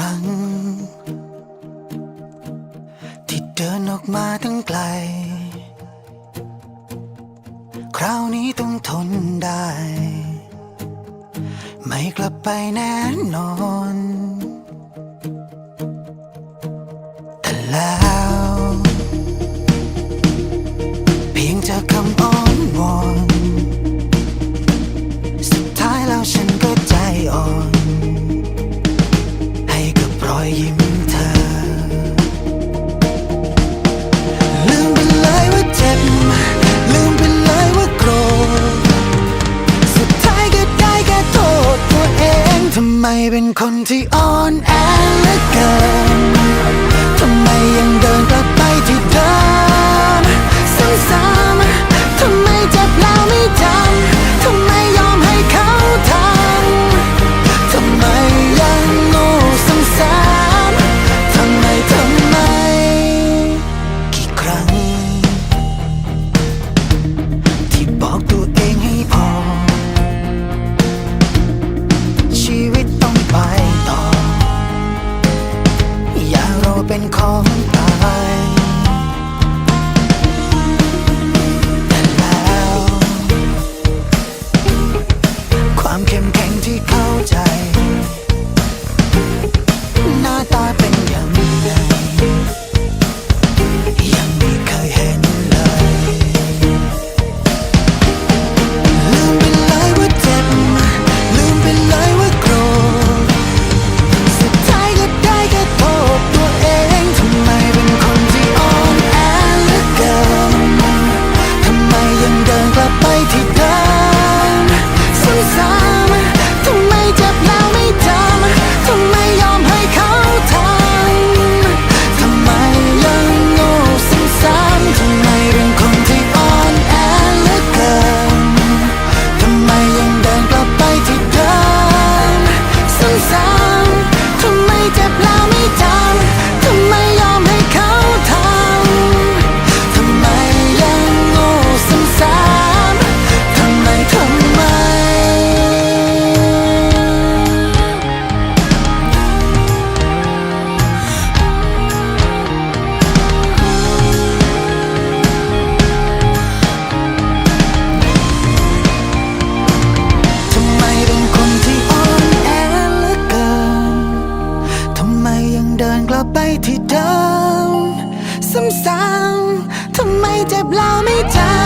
ครั้ง ที่เดินออกมาตั้งไกล คราวนี้ต้องทนได้ ไม่กลับไปแน่นอน ไม่เป็นคนที่อ่อนแอ เป็นของำไมเจ็บแล้วไม่จำ